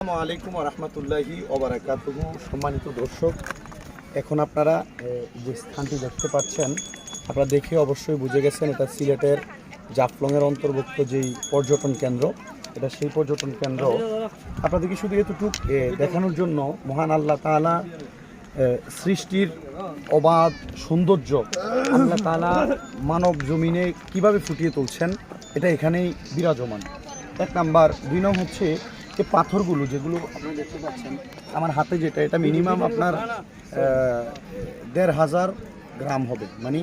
আসসালামু রহমতুল্লাহি ওবরাকাতুহু সম্মানিত দর্শক, এখন আপনারা যে স্থানটি দেখতে পাচ্ছেন, আপনারা দেখে অবশ্যই বুঝে গেছেন এটা সিলেটের জাফলংয়ের অন্তর্ভুক্ত যেই পর্যটন কেন্দ্র। এটা সেই পর্যটন কেন্দ্র। আপনাদেরকে শুধু এতটুক দেখানোর জন্য মহান আল্লাহ তালা সৃষ্টির অবাধ সৌন্দর্য, আল্লাহ তালা মানব জমিনে কীভাবে ফুটিয়ে তুলছেন, এটা এখানেই বিরাজমান। এক নাম্বার, দুই হচ্ছে যে পাথরগুলো যেগুলো আপনি দেখতে পাচ্ছেন, আমার হাতে যেটা, এটা মিনিমাম আপনার দেড় হাজার গ্রাম হবে। মানে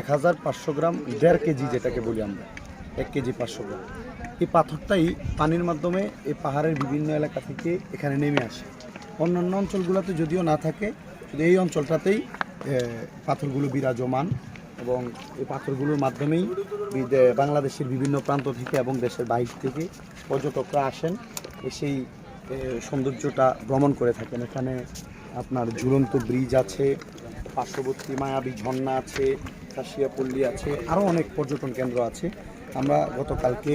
এক হাজার পাঁচশো গ্রাম, দেড় কেজি যেটাকে বলি আমরা, এক কেজি পাঁচশো গ্রাম। এই পাথরটাই পানির মাধ্যমে এই পাহাড়ের বিভিন্ন এলাকা থেকে এখানে নেমে আসে। অন্যান্য অঞ্চলগুলোতে যদিও না থাকে, শুধু এই অঞ্চলটাতেই পাথরগুলো বিরাজমান এবং এই পাথরগুলোর মাধ্যমেই বাংলাদেশের বিভিন্ন প্রান্ত থেকে এবং দেশের বাইরে থেকে পর্যটকরা আসেন। সেই সৌন্দর্যটা ভ্রমণ করে থাকেন। এখানে আপনার ঝুলন্ত ব্রিজ আছে, পার্শ্ববর্তী মায়াবী ঝর্ণা আছে, কাশিয়াপল্লী আছে আরও অনেক পর্যটন কেন্দ্র আছে। আমরা গতকালকে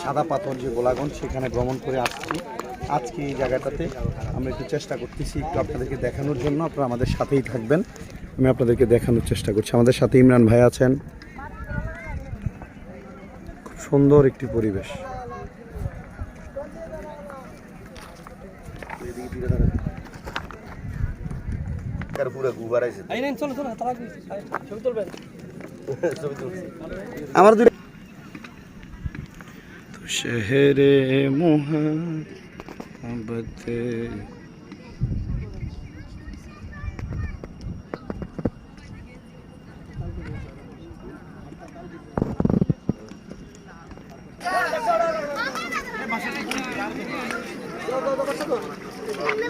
সাদা পাথর যে গোলাগঞ্জ সেখানে ভ্রমণ করে আসছি। আজকে এই জায়গাটাতে আমরা একটু চেষ্টা করতেছি একটু আপনাদেরকে দেখানোর জন্য। আপনারা আমাদের সাথেই থাকবেন। আমি আপনাদেরকে দেখানোর চেষ্টা করছি। আমাদের সাথে ইমরান ভাই আছেন। খুব সুন্দর একটি পরিবেশ। পুরো গুবার আছে এই নেন চলো চলো তারা ছবি তুলবেন। ছবি তুলছি। আমার দুই তো শহরে মোহাম্মত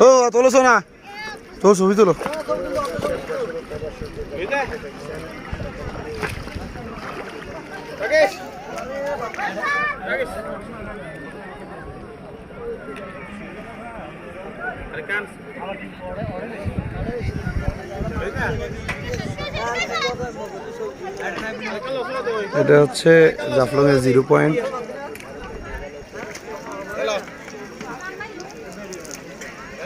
ও তোলো না তো ছবি তোলো। এটা হচ্ছে জাফলংয়ের জিরো পয়েন্ট।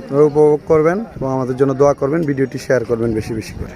আপনারা উপভোগ করবেন এবং আমাদের জন্য দোয়া করবেন ভিডিওটি শেয়ার করবেন বেশি বেশি করে।